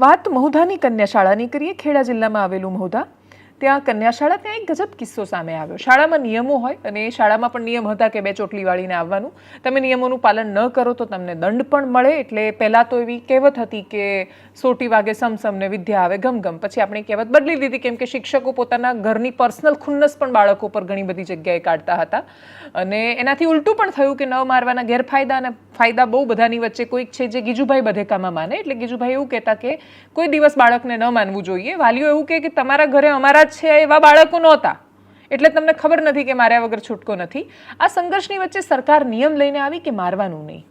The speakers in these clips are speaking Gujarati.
વાત મહુધાની કન્યા શાળાની કરીએ. ખેડા જિલ્લામાં આવેલું મહુધા. ત્યાં કન્યા શાળા ત્યાં એક ગજબ કિસ્સો સામે આવ્યો. શાળામાં નિયમો હોય અને એ શાળામાં પણ નિયમ હતા કે બે ચોટલી વાળીને આવવાનું. તમે નિયમોનું પાલન ન કરો તો તમને દંડ પણ મળે. એટલે પહેલાં તો એવી કહેવત હતી કે સોટી વાગે સમસમને વિદ્યા આવે ગમ ગમ. પછી આપણે કહેવત બદલી દીધી કેમ કે શિક્ષકો પોતાના ઘરની પર્સનલ ખુન્નસ પણ બાળકો પર ઘણી બધી જગ્યાએ કાઢતા હતા. અને એનાથી ઉલટું પણ થયું કે ન મારવાના ગેરફાયદા અને ફાયદા બહુ બધાની વચ્ચે કોઈક છે જે ગીજુભાઈ બધેકામાં માને. એટલે ગીજુભાઈ એવું કહેતા કે કોઈ દિવસ બાળકને ન માનવું જોઈએ. વાલીઓ એવું કહે કે તમારા ઘરે અમારા છે એવા બાળકો નહોતા. એટલે તમને ખબર નથી કે માર્યા વગર છૂટકો નથી. આ સંઘર્ષની વચ્ચે સરકાર નિયમ લઈને આવી કે મારવાનું નહીં.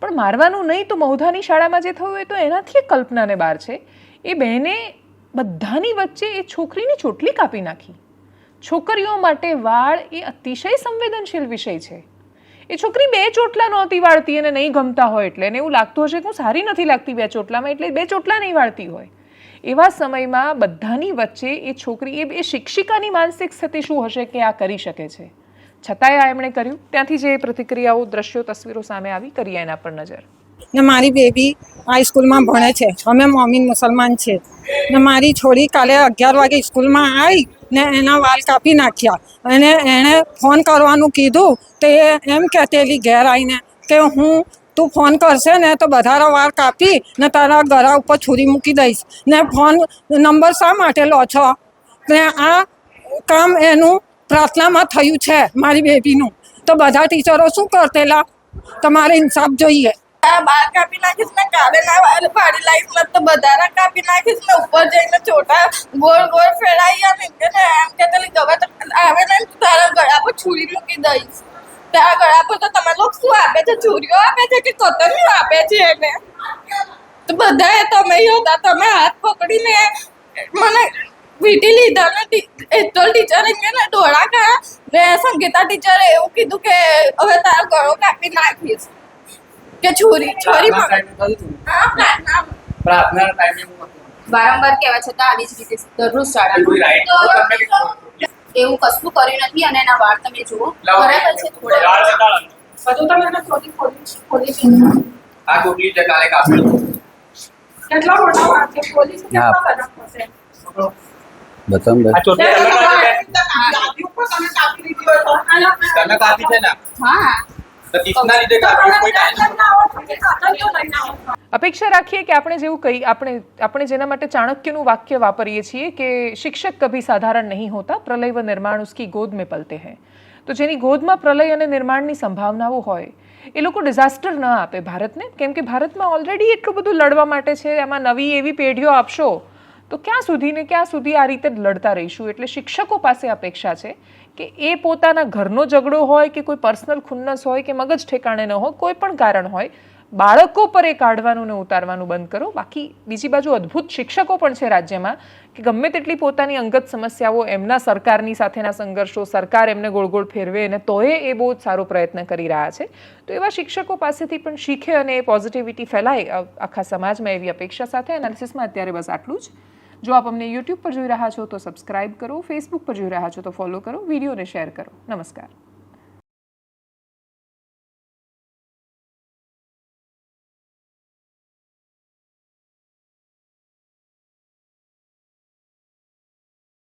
પણ મારવાનું નહીં તો મૌધાની શાળામાં જે થયું એ તો એનાથી કલ્પનાને બહાર છે. એ બહેને બધાની વચ્ચે એ છોકરીની ચોટલી કાપી નાખી. છોકરીઓ માટે વાળ એ અતિશય સંવેદનશીલ વિષય છે. એ છોકરી બે ચોટલા નહોતી વાળતી અને નહીં ગમતા હોય એટલે એને એવું લાગતું હશે કે હું સારી નથી લાગતી બે ચોટલામાં, એટલે બે ચોટલા નહીં વાળતી હોય. એવા સમયમાં બધાની વચ્ચે એ છોકરી એ શિક્ષિકાની માનસિક સ્થિતિ શું હશે કે આ કરી શકે છે? છતાંય આ એમણે કર્યું. ત્યાંથી જે પ્રતિક્રિયાઓ, દ્રશ્યો, તસવીરો સામે આવી, કરીએ એના પર નજર. ને મારી બેબી આ સ્કૂલમાં ભણે છે. અમે મોમીન મુસલમાન છે ને મારી છોડી કાલે અગિયાર વાગે સ્કૂલમાં આવી ને એના વાલ કાપી નાખ્યા. અને એણે ફોન કરવાનું કીધું તો એ એમ કહેતેલી ઘેર આવીને કે હું તું ફોન કરશે ને તો બધારા વાળ કાપી ને તારા ગળા ઉપર છુરી મૂકી દઈશ. ને ફોન, નંબર શા માટે લો છો? ને આ કામ એનું પ્રાર્થનામાં થયું છે મારી બેબીનું. તો બધા ટીચરો શું કરતેલા? તમારે ઇન્સાફ જોઈએ. બાર કાપી નાખીશ ને કાલે ના પાડી લાવીશ ને તો બધારા કાપી નાખીશ ને ઉપર જઈને ચોટા ગોળ ગોળ ફેરાઈ અને એમ કે ને એમ કે આવે ને, તારા ગળા પર છુરી મૂકી દઈશ. તારા ગળા પર તો તમે લોકો શું આપે છે? છુરીઓ આપે છે કે કતરીઓ આપે છે એને? તો બધાએ તમે યોદા તમે હાથ પકડીને મને વીટી લીધા ને એટલો ટીચરે કે ને ડોળા કા ને સંગીતા ટીચરે એવું કીધું કે હવે તારો ગળો કાપી નાખીશ. કે છોરી છોરી પ્રાર્થના. ટાઈમે. વારંવાર કહેવા છતાં આવી જ રીતે દરરોજ શાળા એવું કશું કર્યું નથી અને એના વાળ તમે જુઓ. બરાબર છે થોડા. બધું તમે એને ખોલી ખોલી ખોલી દીધું. આ ટોટલી જે કાલે કાપેલું. કેટલા મોટા વાત છે કેટલા બધા બે આ તમે કાપી છે? ને હા આવો અપેક્ષા રાખીએ કે આપણે જેવું કહી આપણે આપણે જેના માટે ચાણક્યનું વાક્ય વાપરીએ છીએ કે શિક્ષક કભી સાધારણ નહીં હોતા પ્રલય વ નિર્માણ ઉસકી ગોદ में પલતે हैं તો જેની ગોદમાં પ્રલય અને નિર્માણની સંભાવનાઓ હોય, એ લોકો ડિઝાસ્ટર ન આપે ભારતને, કેમ કે ભારતમાં ઓલરેડી એટલું બધું લડવા માટે છે, એમાં નવી એવી પેઢીઓ આપશો, તો ક્યાં સુધી ને ક્યાં સુધી આ રીતે લડતા રહીશું? એટલે શિક્ષકો પાસે અપેક્ષા છે કે એ પોતાના ઘરનો ઝઘડો હોય કે કોઈ પર્સનલ ખુન્નસ હોય કે મગજ ઠેકાણે ન હોય, કોઈ પણ કારણ હોય બાળકો પર એ કાઢવાનું ને ઉતારવાનું બંધ કરો. બાકી બીજી બાજુ અદ્ભુત શિક્ષકો પણ છે રાજ્યમાં કે ગમે તેટલી પોતાની અંગત સમસ્યાઓ એમના સરકારની સાથેના સંઘર્ષો, સરકાર એમને ગોળ ગોળ ફેરવે અને તોય એ બહુ જ સારો પ્રયત્ન કરી રહ્યા છે. તો એવા શિક્ષકો પાસેથી પણ શીખે અને એ પોઝિટિવિટી ફેલાય આખા સમાજમાં એવી અપેક્ષા સાથે એનાલિસિસમાં અત્યારે બસ આટલું જ. જો આપ અમને યુટ્યુબ પર જોઈ રહ્યા છો તો સબસ્ક્રાઇબ કરો ફેસબુક પર જોઈ રહ્યા છો તો ફોલો કરો, વિડીયોને શેર કરો. નમસ્કાર.